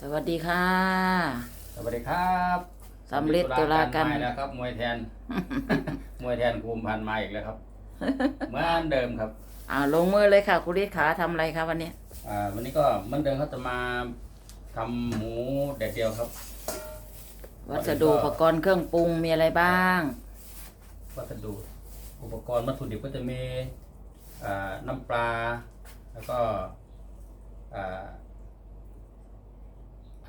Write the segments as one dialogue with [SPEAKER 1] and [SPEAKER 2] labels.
[SPEAKER 1] สวัสดีค่ะ
[SPEAKER 2] สวัสดีครับ
[SPEAKER 1] สำเร็จตุลากัน
[SPEAKER 2] มาแล้วครับ มวยแทน มวยแทนภูมิพันธ์มาอีกแล้วครับ เหมือนเดิมครับ
[SPEAKER 1] อ่าลงมือเลยค่ะคุณฤทธิ์ขาทำอะไรคะวันนี้
[SPEAKER 2] อ่าวันนี้ก็เหมือนเดิมเขาจะมาทำหมูแดดเดียวครับ
[SPEAKER 1] วัสดุอุปกรณ์เครื่องปรุงมีอะไรบ้าง
[SPEAKER 2] วัสดุอุปกรณ์วัตถุดิบก็จะมีอ่าน้ำปลา แล้วก็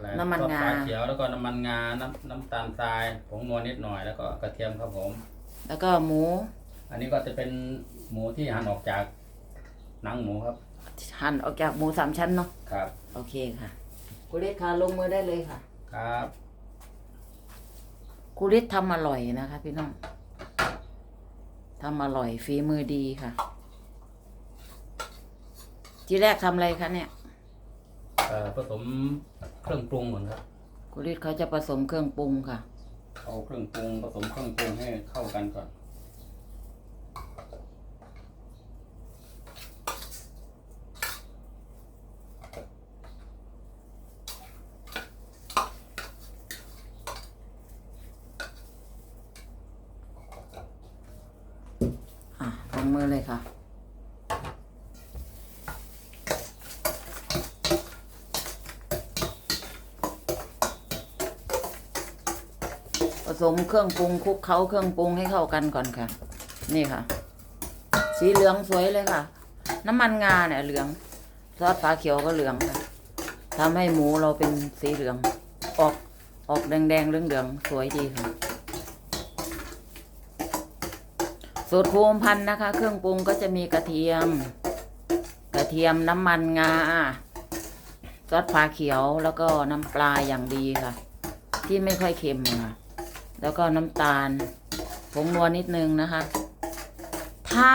[SPEAKER 2] อ่าอะไร
[SPEAKER 1] น้ำมันงา
[SPEAKER 2] ปลาเขียวแล้วก็น้ำมันงา น้ำน้ำตาลทรายผงนวลนิดหน่อยแล้วก็กระเทียมครับผม
[SPEAKER 1] แล้วก็หมู
[SPEAKER 2] อันนี้ก็จะเป็นหมูที่หั่นออกจากหนังหมูครับ
[SPEAKER 1] หั่นออกจากหมูสามชั้นเนาะ
[SPEAKER 2] ครับ
[SPEAKER 1] โอเคค่ะคุณฤทธิ์ขาลงมือได้เลยค่ะ
[SPEAKER 2] ครับ
[SPEAKER 1] คุณฤทธิ์ทำอร่อยนะคะ พี่น้องทำอร่อยฝีมือดีค่ะ ทีแรกทำอะไรคะเนี่ย
[SPEAKER 2] เอ่อผสมเครื่องปรุงก่อนครับ
[SPEAKER 1] คุณฤทธิ์เขาจะผสมเครื่องปรุงค่ะ
[SPEAKER 2] เอาเครื่องปรุงผสมเครื่องปรุงให้เข้ากันก่อน
[SPEAKER 1] อะลงมือเลยค่ะ สมเครื่องปรุงคลุกเคล้าเครื่องปรุงให้เข้ากันก่อนค่ะ นี่ค่ะ สีเหลืองสวยเลยค่ะ น้ำมันงาเนี่ยเหลืองซอสฟ้าเขียวก็เหลืองค่ะทำให้หมูเราเป็นสีเหลือง ออกออกแดงๆเหลืองๆสวยดีค่ะสูตรภูมพันธ์นะคะ เครื่องปรุงก็จะมีกระเทียม กระเทียมน้ำมันงาซอสฟ้าเขียวแล้วก็น้ำปลาอย่างดีค่ะ ที่ไม่ค่อยเค็มค่ะ แล้วก็น้ำตาลผงนัวนิดนึงนะคะ ถ้า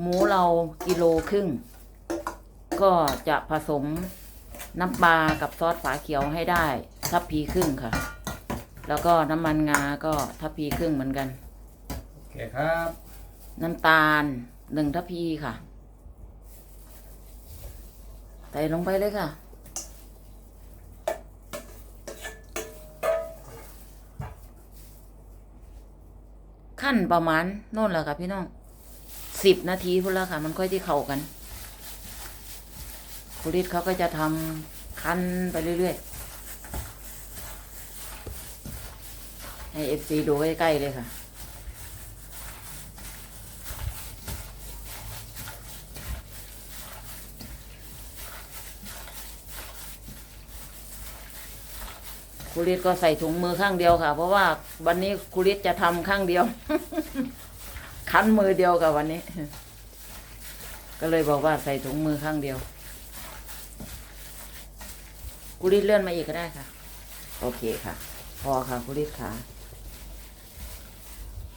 [SPEAKER 1] หมูเรากิโลครึ่ง ก็จะผสมน้ำปลากับซอสฝาเขียวให้ได้ ทัพพีครึ่งค่ะ แล้วก็น้ำมันงาก็ทัพพีครึ่งเหมือนกัน
[SPEAKER 2] โอเคครับ
[SPEAKER 1] น้ำตาลหนึ่งทัพพีค่ะ ใส่ลงไปเลยค่ะ ขั้นประมาณโน่นแหละค่ะพี่น้องสิบนาทีพุ่นละค่ะ มันค่อยที่เข้ากันคุริตเขาก็จะทำคั้นไปเรื่อยๆให้เอฟซีดูใกล้ๆเลยค่ะ ครูฤทธิ์ก็ใส่ถุงมือข้างเดียวค่ะ เพราะว่าวันนี้ครูฤทธิ์จะทำข้างเดียว คั้นมือเดียวกับวันนี้ ก็เลยบอกว่าใส่ถุงมือข้างเดียวครูฤทธิ์เลื่อนมาอีกก็ได้ค่ะ โอเคค่ะ พอค่ะครูฤทธิ์ขา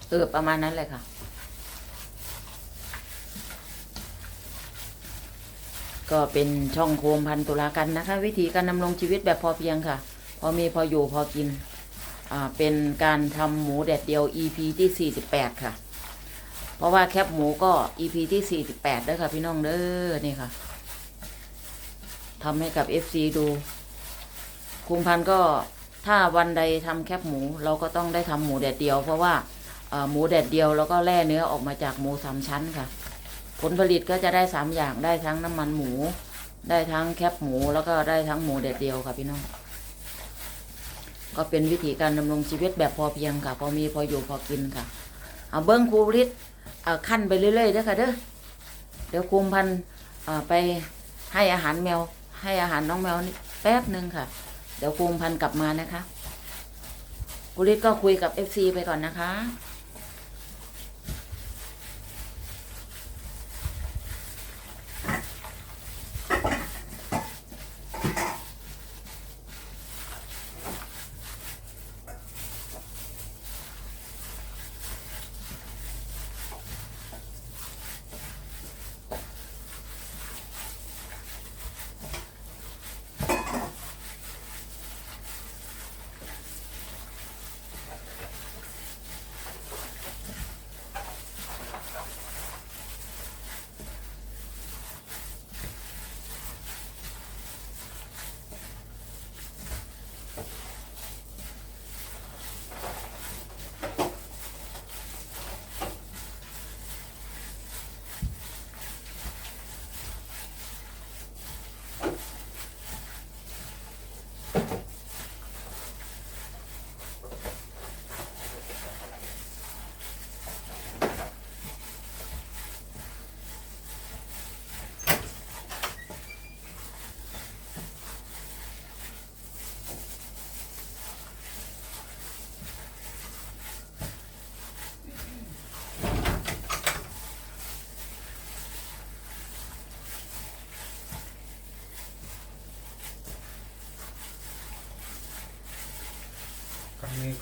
[SPEAKER 1] เออประมาณนั้นเลยค่ะ ก็เป็นช่องโคมพันตุลากันนะคะ วิธีการดำรงชีวิตแบบพอเพียงค่ะพ อมีพออยู่พอกิน อ่า เป็นการทำหมูแดดเดียว EP ที่ 48 ค่ะ เพราะว่าแคปหมูก็ EP ที่ 48เด้อค่ะ พี่น้องเด้อนี่ค่ะทำให้กับ FC ดูคุมพันก็ถ้าวันใดทำแคปหมูเราก็ต้องได้ทำหมูแดดเดียว เพราะว่าหมูแดดเดียวแล้วก็แล่เนื้อออกมาจากหมูสามชั้นค่ะ ผลผลิตก็จะได้สามอย่างได้ทั้งน้ำมันหมู ได้ทั้งแคปหมูแล้วก็ได้ทั้งหมูแดดเดียวค่ะพี่น้อง ก็เป็นวิธีการดำรงชีวิตแบบพอเพียงค่ะ พอมีพออยู่พอกินค่ะ เอาเบิ้งครูฤทธิ์เอาขั้นไปเรื่อยๆเด้อค่ะเด้อเดี๋ยวคุมพันไปให้อาหารแมว ให้อาหารน้องแมวนี่แป๊บหนึ่งค่ะ เดี๋ยวคุมพันกลับมานะคะครูฤทธิ์ก็คุยกับเอฟซีไปก่อนนะคะ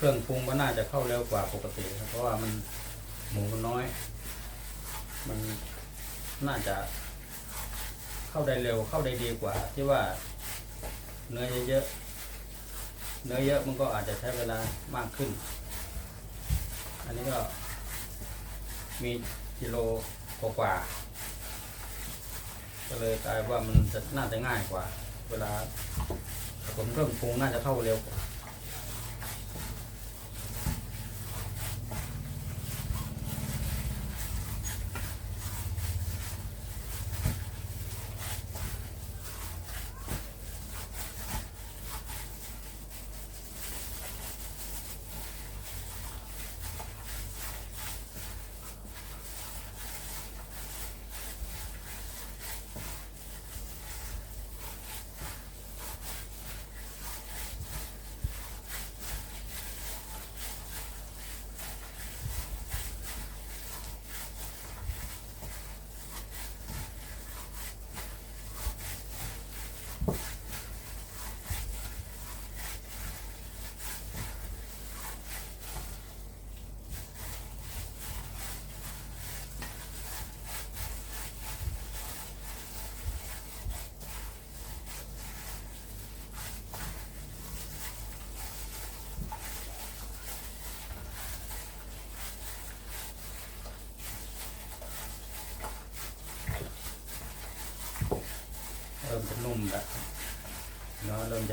[SPEAKER 2] เครื่องปรุงก็น่าจะเข้าเร็วกว่าปกติครับเพราะว่ามันหมูมันน้อย มันน่าจะเข้าได้เร็วเข้าได้ดีกว่า ที่ว่าเนื้อเยอะๆเนื้อเยอะมันก็อาจจะใช้เวลามากขึ้น อันนี้ก็มีกิโลกว่าๆก็เลยกลายว่ามันจะน่าจะง่ายกว่า เวลาผมเครื่องปรุงน่าจะเข้าเร็วกว่า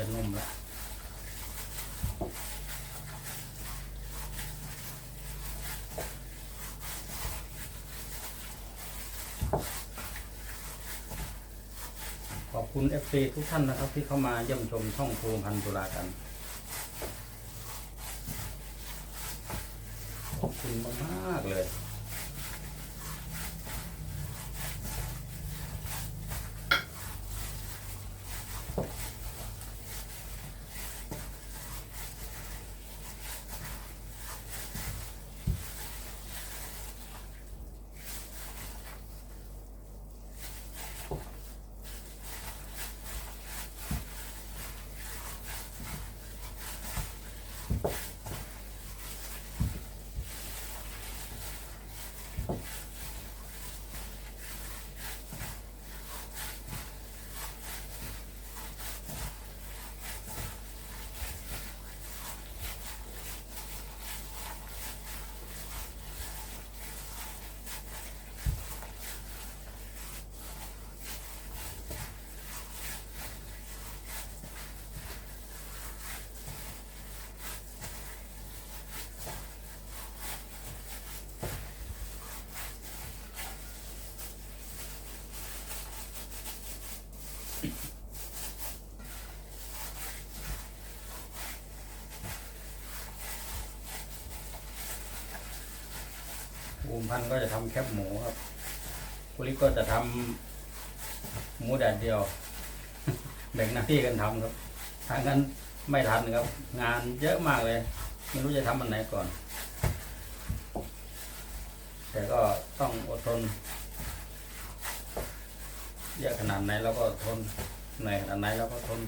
[SPEAKER 2] จะนุ่มล้วขอบคุณ FC ทุกท่านนะครับ ที่เข้ามาเยี่ยมชมช่องครูพันธุลากัน ขอบคุณมากๆเลย ภูมิพันธ์ก็จะทำแคบหมูครับคุริศก็จะทำหมูแดดเดียว แบ่งหน้าที่กันทำครับทางกันไม่ทันครับ งานเยอะมากเลยไม่รู้จะทำอันไหนก่อน แต่ก็ต้องอดทนเยอะขนาดไหนเราก็ทนเหนื่อยขนาดไหนเราก็ทน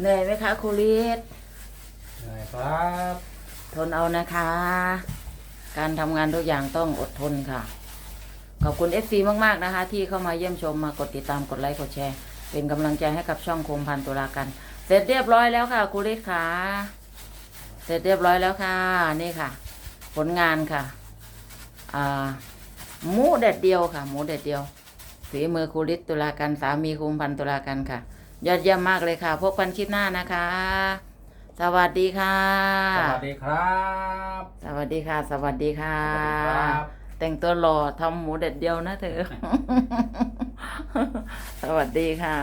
[SPEAKER 1] เหนื่อยไหมคะครูลิศ
[SPEAKER 2] เหนื่อยครับ
[SPEAKER 1] ทนเอานะคะ การทำงานทุกอย่างต้องอดทนค่ะ ขอบคุณ FC มาก ๆ นะคะ ที่เข้ามาเยี่ยมชมมากดติดตามกดไลค์กดแชร์ เป็นกำลังใจให้กับช่องโคมพันตุลากัน เสร็จเรียบร้อยแล้วค่ะครูฤทธิ์ค่ะ เสร็จเรียบร้อยแล้วค่ะนี่ค่ะ ผลงานค่ะอ่าหมูเด็ดเดียวค่ะ หมูเด็ดเดียวฝีมือครูฤทธิ์ตุลากันสามีคุมพันตุลากันค่ะ ยอดเยี่ยมมากเลยค่ะ พบกันคลิปหน้านะคะ สวัสดีค่ะ
[SPEAKER 2] สวัสดีครับ
[SPEAKER 1] สวัสดีค่ะ สวัสดีค่ะ
[SPEAKER 2] สวัสดีครับ
[SPEAKER 1] แต่งตัวหล่อทำหมูเด็ดเดียวนะเธอ สวัสดีค่ะ